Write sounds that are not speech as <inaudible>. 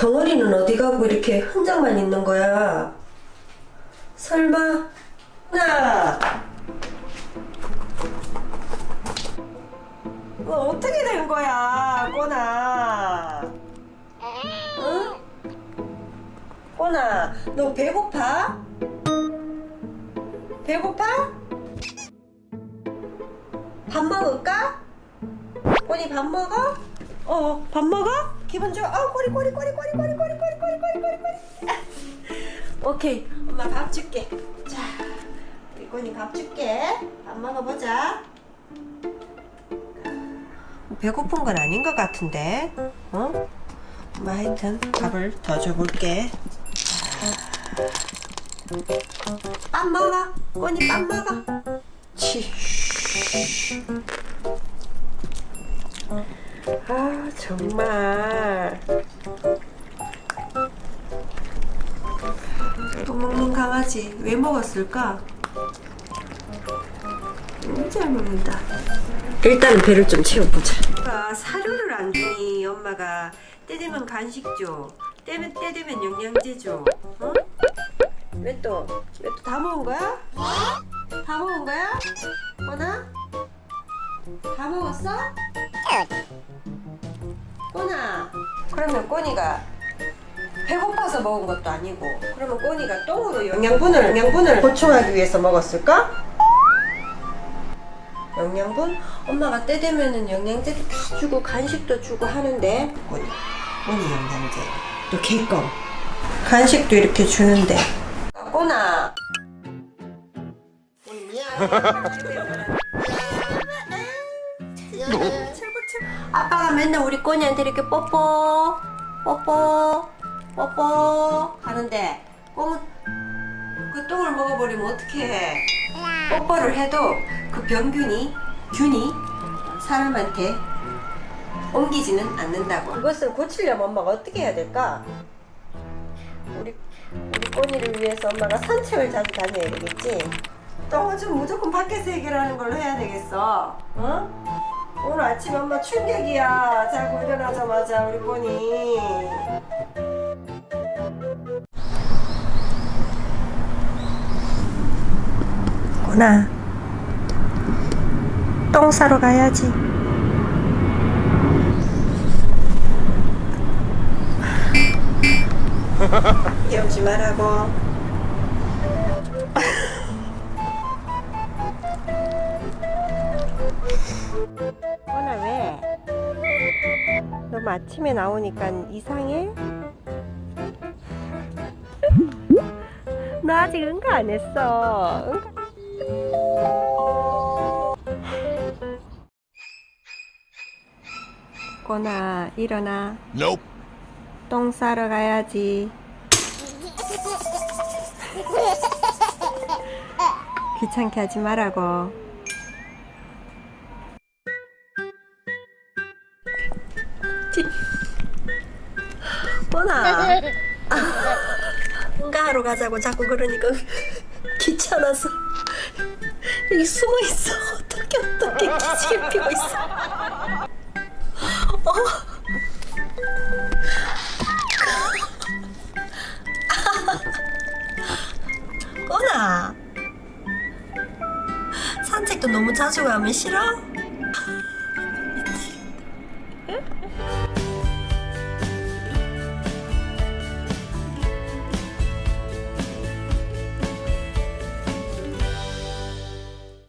덩어리는 어디 가고 이렇게 흔적만 있는 거야? 설마 나뭐 어떻게 된 거야, 꼬나? 응? 꼬나, 너 배고파? 배고파? 밥 먹을까? 꼬니 밥 먹어? 어, 밥 먹어? 기분 좋아? 어, 꼬리 꼬리 꼬리 꼬리 꼬리 꼬리 꼬리 꼬리 꼬리 꼬리 꼬리. 오케이, 엄마 밥 줄게. 자, 우리 꼬니 밥 줄게. 밥 먹어보자. 배고픈 건 아닌 것 같은데, 어? 엄마 하여튼 밥을 더 줘볼게. 밥 먹어. 꼬니 밥 먹어. 치. 아 정말 또 먹는 강아지 왜 먹었을까? 너무 잘 먹는다 일단은 배를 좀 채워보자 아, 사료를 안 주니 엄마가 때 되면 간식 줘 때면 때 되면 영양제 줘 어? 왜 또? 왜 또 다 먹은 거야? 다 먹은 거야? 거나? 다 먹었어? 꼬나 그러면 꼬니가 배고파서 먹은 것도 아니고 그러면 꼬니가 똥으로 영양분을 영양분을 보충하기 위해서 먹었을까? 영양분? 엄마가 때 되면은 영양제도 다 주고 간식도 주고 하는데. 꼬니 꼬니 영양제. 또 개껌 간식도 이렇게 주는데. 꼬나. <laughs> 꼬니 미안해 아빠가 맨날 우리 꼬니한테 이렇게 뽀뽀 뽀뽀 뽀뽀 하는데 꽁은 그 똥을 먹어버리면 어떡해 뽀뽀를 해도 그 병균이 균이 사람한테 옮기지는 않는다고 그것을 고치려면 엄마가 어떻게 해야 될까? 우리 우리 꼬니를 위해서 엄마가 산책을 자주 다녀야 되겠지 똥은 좀 무조건 밖에서 해결하는 걸로 해야 되겠어 어? 오늘 아침 엄마 충격이야. 자고 일어나자마자 우리 꼬니. 꼬나. 똥 싸러 가야지. <laughs> 이러지 말라고. 왜? 너무 아침에 나오니까 이상해? <laughs> 너 아직 응가 안 했어. 응가... 꼬나 일어나. Nope. 똥 싸러 가야지. 귀찮게 하지 말라고. 뻔아. <laughs> 응가하러 가자고 자꾸 그러니까 귀찮아서 여기 숨어 있어. 어떻게 어떻게 기지개 피고 있어. 어. 꼬나 산책도 너무 자주 가면 싫어?